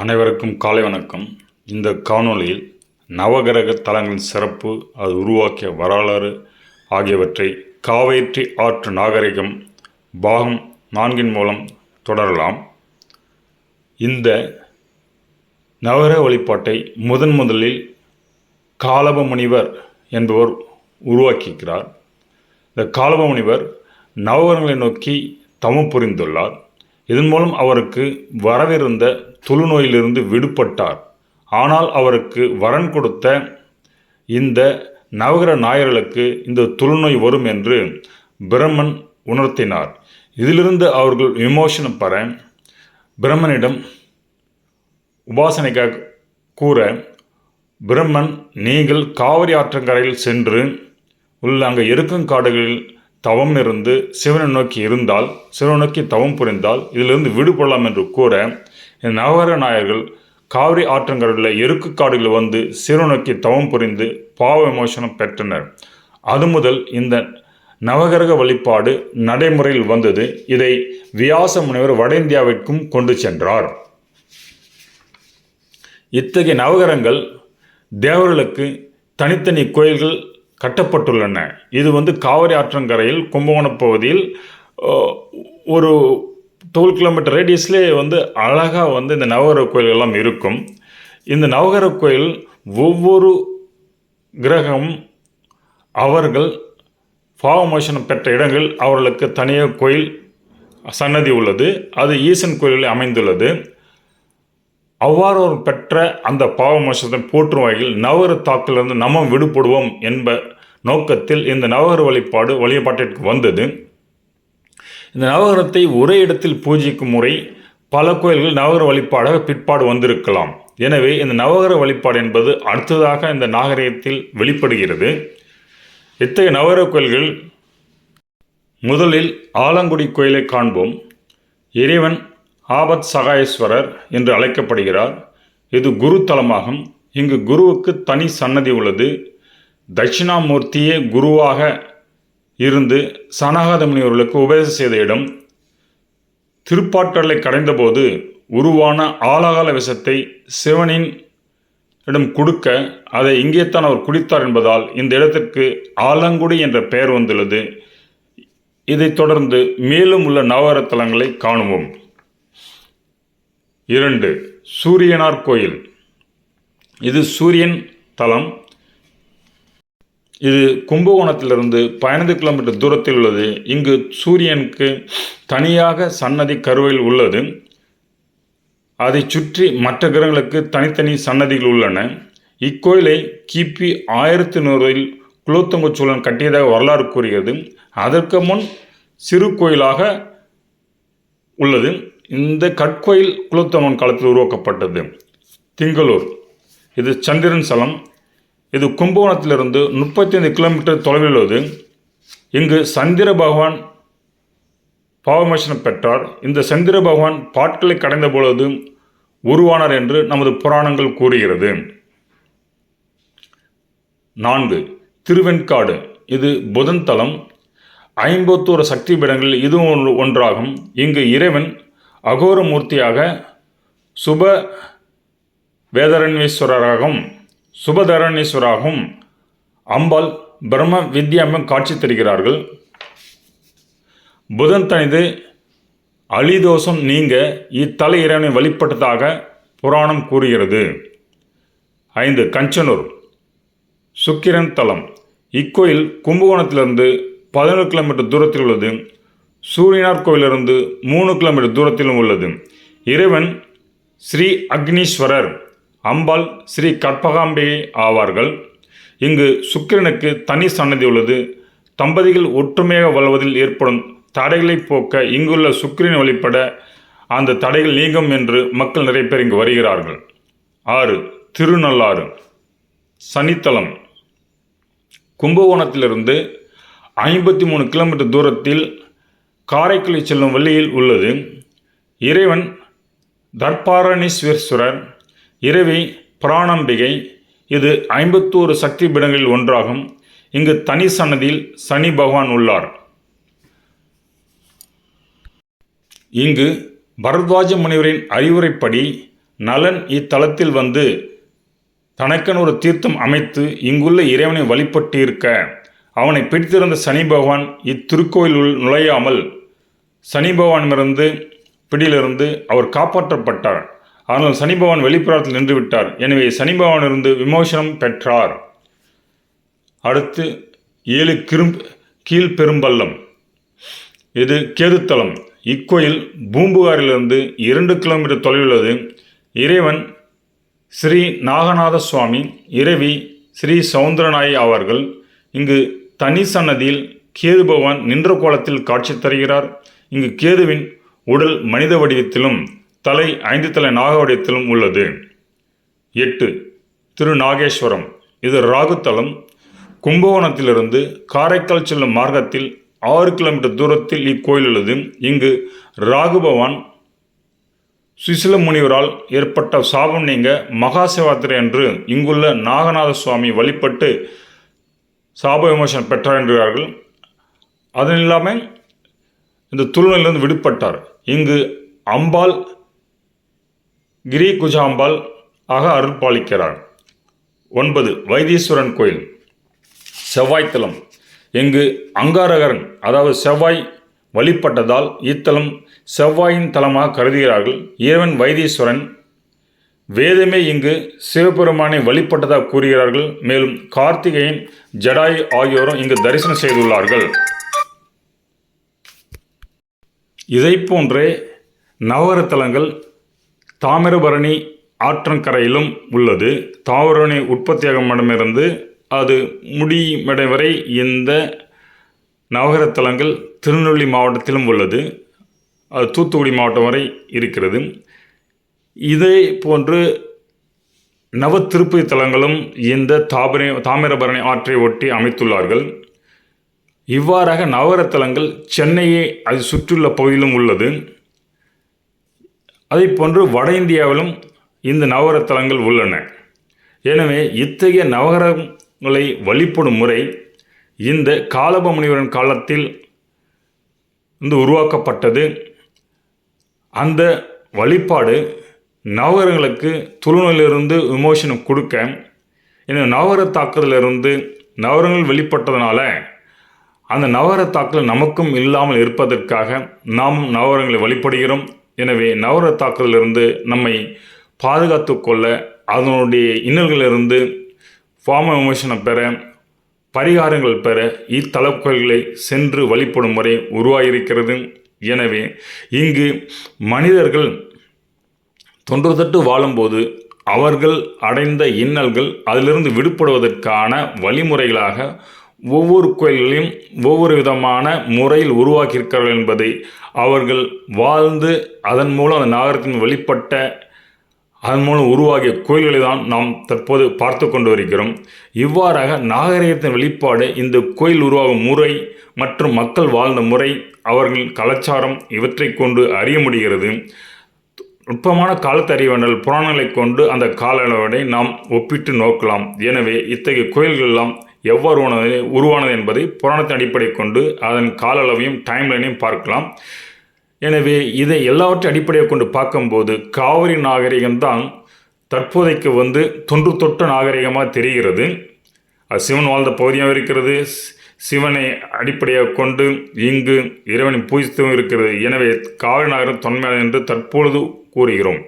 அனைவருக்கும் காலை வணக்கம். இந்த காணொளியில் நவகிரக தலங்களின் சிறப்பு அது உருவாக்கிய வரலாறு ஆகியவற்றை காவேற்றி ஆற்று நாகரிகம் பாகம் நான்கின் மூலம் தொடரலாம். இந்த நவகிரக வழிபாட்டை முதன் முதலில் காலப முனிவர் என்பவர் உருவாக்கியிருக்கிறார். இந்த காலப முனிவர் நவகரங்களை நோக்கி தவம் புரிந்துள்ளார். இதன் மூலம் அவருக்கு வரவிருந்த தொழுநோயிலிருந்து விடுபட்டார். ஆனால் அவருக்கு வரன் கொடுத்த இந்த நவகிர நாயர்களுக்கு இந்த தொழுநோய் வரும் என்று பிரம்மன் உணர்த்தினார். இதிலிருந்து அவர்கள் விமோசனம் பெற பிரம்மனிடம் உபாசனைக்காக கூற பிரம்மன் நீங்கள் காவிரி ஆற்றங்கரையில் சென்று உள்ள அங்கே இருக்கும் காடுகளில் தவம் இருந்து சிவனை நோக்கி இருந்தால் சிவனை நோக்கி தவம் புரிந்தால் இதிலிருந்து விடுபடலாம் என்று கூற இந்த நவகர நாயர்கள் காவிரி ஆற்றங்கரையில் எருக்கு காடுகளில் வந்து சிறு நோக்கி தவம் புரிந்து பாவ விமோசனம் பெற்றனர். அது முதல் இந்த நவகிரக வழிபாடு நடைமுறையில் வந்தது. இதை வியாச முனிவர் வட இந்தியாவிற்கும் கொண்டு சென்றார். இத்தகைய நவகரங்கள் தேவர்களுக்கு தனித்தனி கோயில்கள் கட்டப்பட்டுள்ளன. இது வந்து காவிரி ஆற்றங்கரையில் கும்பகோணம் பகுதியில் ஒரு டுவெல் கிலோமீட்டர் ரேடியஸ்லேயே வந்து அழகாக வந்து இந்த நவகிரக கோயில் எல்லாம் இருக்கும். இந்த நவகிரக கோயில் ஒவ்வொரு கிரகம் அவர்கள் பாவமோசனம் பெற்ற இடங்கள் அவர்களுக்கு தனியாக கோயில் சன்னதி உள்ளது. அது ஈசன் கோயிலில் அமைந்துள்ளது. அவ்வாறு அவர் பெற்ற அந்த பாவமோசத்தை போற்றும் வகையில் நவகிர தாக்கிலிருந்து நம்ம விடுபடுவோம் என்ப நோக்கத்தில் இந்த நவகர வழிபாடு வழிபாட்டிற்கு வந்தது. இந்த நவகரத்தை ஒரே இடத்தில் பூஜிக்கும் முறை பல கோயில்கள் நவகர வழிபாடாக பிற்பாடு வந்திருக்கலாம். எனவே இந்த நவகர வழிபாடு என்பது அடுத்ததாக இந்த நாகரிகத்தில் வெளிப்படுகிறது. இத்தகைய நவகர கோயில்கள் முதலில் ஆலங்குடி கோயிலை காண்போம். இறைவன் ஆபத் சகாயேஸ்வரர் என்று அழைக்கப்படுகிறார். இது குரு தலமாகும் இங்கு குருவுக்கு தனி சன்னதி உள்ளது. தட்சிணாமூர்த்தியே குருவாக இருந்து சனகாத முனிவர்களுக்கு உபதேசம் செய்த இடம். திருப்பாற்றலை கடைந்தபோது உருவான ஆலகால விஷத்தை சிவனின் இடம் கொடுக்க அதை இங்கேத்தான் அவர் குடித்தார் என்பதால் இந்த இடத்திற்கு ஆலங்குடி என்ற பெயர் வந்துள்ளது. இதைத் தொடர்ந்து மேலும் உள்ள நவரத்தலங்களை காணுவோம். இரண்டு சூரியனார் கோயில். இது சூரியன் தலம். இது கும்பகோணத்திலிருந்து பதினைந்து கிலோமீட்டர் தூரத்தில் உள்ளது. இங்கு சூரியனுக்கு தனியாக சன்னதி கருவையில் உள்ளது. அதைச் சுற்றி மற்ற கிரகங்களுக்கு தனித்தனி சன்னதிகள் உள்ளன. இக்கோயிலை கிபி ஆயிரத்தி நூறில் குலோத்துங்க சோழன் கட்டியதாக வரலாறு கூறுகிறது. அதற்கு முன் சிறு கோயிலாக உள்ளது. இந்த கற்கோயில் குலோத்துங்கன் காலத்தில் உருவாக்கப்பட்டது. திங்களூர். இது சந்திரன் சலம். இது கும்பகோணத்திலிருந்து முப்பத்தி ஐந்து கிலோமீட்டர் தொலைவில் உள்ளது. இங்கு சந்திர பகவான் பாவமோசனம் பெற்றார். இந்த சந்திர பகவான் பாட்களை கடைந்த பொழுது உருவானார் என்று நமது புராணங்கள் கூறுகிறது. நான்கு. திருவெண்காடு. இது புதன் தலம். ஐம்பத்தோரு சக்தி பீடங்களில் இதுவும் ஒன்று- ஒன்றாகும். இங்கு இறைவன் அகோரமூர்த்தியாக சுப வேதரண்யேஸ்வரராகவும் சுபதரணீஸ்வராகவும் அம்பாள் பிரம்ம வித்யாம்பம் காட்சி தருகிறார்கள். புதன் தனிது அலிதோஷம் நீங்க இத்தலை இறைவனை வழிபட்டதாக புராணம் கூறுகிறது. ஐந்து கஞ்சனூர் சுக்கிரன் தலம். இக்கோயில் கும்பகோணத்திலிருந்து பதினொரு கிலோமீட்டர் தூரத்தில் உள்ளது. சூரியனார் கோயிலிருந்து மூணு கிலோமீட்டர் தூரத்திலும் உள்ளது. இறைவன் ஸ்ரீ அக்னீஸ்வரர் அம்பாள் ஸ்ரீ கற்பகாம்பிகை ஆவார்கள். இங்கு சுக்கிரனுக்கு தனி சன்னதி உள்ளது. தம்பதிகள் ஒற்றுமையாக வாழ்வதில் ஏற்படும் தடைகளை போக்க இங்குள்ள சுக்கிரன் வழிபட அந்த தடைகள் நீங்கும் என்று மக்கள் நிறைய பேர் இங்கு வருகிறார்கள். ஆறு திருநள்ளாறு. சனித்தலம். கும்பகோணத்திலிருந்து ஐம்பத்தி மூணு கிலோமீட்டர் தூரத்தில் காரைக்குடி செல்லும் வழியில் உள்ளது. இறைவன் தர்பாரணீஸ்வரர் இறைவி பிராணம்பிகை. இது ஐம்பத்தோரு சக்தி பீடங்களில் ஒன்றாகும். இங்கு தனி சன்னதியில் சனி பகவான் உள்ளார். இங்கு பரத்வாஜ முனிவரின் அறிவுரைப்படி நலன் இத்தலத்தில் வந்து தனக்கன் ஒரு தீர்த்தம் அமைத்து இங்குள்ள இறைவனை வழிபட்டு இருக்க அவனை பிடித்திருந்த சனி பகவான் இத்திருக்கோயிலுள் நுழையாமல் சனி பகவானிடமிருந்து பிடியிலிருந்து அவர் காப்பாற்றப்பட்டார். ஆனால் சனி பகவான் வெளிப்புறத்தில் நின்றுவிட்டார். எனவே சனி பகவானிலிருந்து விமோசனம் பெற்றார். அடுத்து ஏழு கிரும் கீழ்பெரும்பள்ளம் இது கேதுத்தலம் இக்கோயில் பூம்புகாரிலிருந்து இரண்டு கிலோமீட்டர் தொலைவில் உள்ளது. இறைவன் ஸ்ரீ நாகநாத சுவாமி இறைவி ஸ்ரீ சவுந்தரநாயகி அவர்கள் இங்கு தனி சன்னதியில் கேது பகவான் நின்ற கோலத்தில் காட்சி தருகிறார். இங்கு கேதுவின் உடல் மனித வடிவத்திலும் தலை ஐந்து தலை நாக வடிவத்திலும் உள்ளது. எட்டு. திருநாகேஸ்வரம். இது ராகுத்தலம் கும்பகோணத்திலிருந்து காரைக்கால் செல்லும் மார்க்கத்தில் ஆறு கிலோமீட்டர் தூரத்தில் இக்கோயில் உள்ளது. இங்கு ராகுபவான் சுசில முனிவரால் ஏற்பட்ட சாபம் நீங்க மகா சிவராத்திரி அன்று இங்குள்ள நாகநாத சுவாமி வழிபட்டு சாப விமோசனம் பெற்றார் என்கிறார்கள் அது இல்லாமல் இந்த துருநிலிருந்து விடுபட்டார். இங்கு அம்பாள் கிரி குஜாம்பாள் ஆக அருள்பாலிக்கிறார் ஒன்பது வைத்தீஸ்வரன் கோயில் செவ்வாய்த்தலம். இங்கு அங்காரகரன் அதாவது செவ்வாய் வழிபட்டதால் இத்தலம் செவ்வாயின் தலமாக கருதுகிறார்கள். இறைவன் வைத்தீஸ்வரன் வேதமே இங்கு சிவபெருமானை வழிபட்டதாக கூறுகிறார்கள். மேலும் கார்த்திகேயன் ஜடாயு ஆகியோரும் இங்கு தரிசனம் செய்துள்ளார்கள். இதை போன்றே நவரத்தலங்கள் தாமிரபரணி ஆற்றங்கரையிலும் உள்ளது. தாவரணி உற்பத்தியாகமிடமிருந்து அது முடிமடை வரை இந்த நவகரத்தலங்கள் திருநெல்வேலி மாவட்டத்திலும் உள்ளது. அது தூத்துக்குடி மாவட்டம் வரை இருக்கிறது. இதே போன்று நவ திருப்பதி தலங்களும் இந்த தாபரி தாமிரபரணி ஆற்றை ஒட்டி அமைத்துள்ளார்கள். இவ்வாறாக நவரத்தலங்கள் சென்னையை அது சுற்றியுள்ள பகுதியிலும் உள்ளது. அதை போன்று வட இந்தியாவிலும் இந்த நவரத்தலங்கள் உள்ளன. எனவே இத்தகைய நவகரங்களை வழிபடும் முறை இந்த காலப முனிவரின் காலத்தில் வந்து உருவாக்கப்பட்டது. அந்த வழிபாடு நவகரங்களுக்கு துளுநிலிருந்து விமோசனம் கொடுக்க இந்த நவகர தாக்குதலிருந்து நவரங்கள் வெளிப்பட்டதுனால அந்த நவகர தாக்குதல் நமக்கும் இல்லாமல் இருப்பதற்காக நாம் நவகரங்களை வழிபடுகிறோம். எனவே நவகர தாக்குதலிருந்து நம்மை பாதுகாத்து கொள்ள அதனுடைய இன்னல்களிலிருந்து ஃபார்ம விமோசனம் பெற பரிகாரங்கள் பெற இத்தலக்கோயில்களை சென்று வழிபடும் முறை உருவாகியிருக்கிறது. எனவே இங்கு மனிதர்கள் தொன்று தொட்டு வாழும்போது அவர்கள் அடைந்த இன்னல்கள் அதிலிருந்து விடுபடுவதற்கான வழிமுறைகளாக ஒவ்வொரு கோயில்களையும் ஒவ்வொரு விதமான முறையில் உருவாக்கியிருக்கிறார்கள் என்பதை அவர்கள் வாழ்ந்து அதன் மூலம் அந்த நாகரத்தின் வெளிப்பட்ட அதன் மூலம் உருவாகிய கோயில்களை தான் நாம் தற்போது பார்த்து கொண்டு வருகிறோம். இவ்வாறாக நாகரிகத்தின் வெளிப்பாடு இந்த கோயில் உருவாகும் முறை மற்றும் மக்கள் வாழ்ந்த முறை அவர்கள் கலாச்சாரம் இவற்றை கொண்டு அறிய முடிகிறது. நுட்பமான காலத்தறிவனல் புராணங்களை கொண்டு அந்த கால அளவினை நாம் ஒப்பிட்டு நோக்கலாம். எனவே இத்தகைய கோயில்கள் எல்லாம் எவ்வாறு உணவு உருவானது என்பதை புராணத்தின் அடிப்படை கொண்டு அதன் கால அளவையும் டைம் லைனையும் பார்க்கலாம். எனவே இதை எல்லாவற்றையும் அடிப்படையாக கொண்டு பார்க்கும்போது காவிரி நாகரிகம்தான் தற்போதைக்கு வந்து தொன்று தொட்ட நாகரிகமாக தெரிகிறது. அது சிவன் வாழ்ந்த பகுதியாகவும் இருக்கிறது. சிவனை அடிப்படையாக கொண்டு இங்கு இறைவனை பூஜித்தும் இருக்கிறது. எனவே காவிரி நகரம் தொன்மையானது என்று தற்பொழுது கூறுகிறோம்.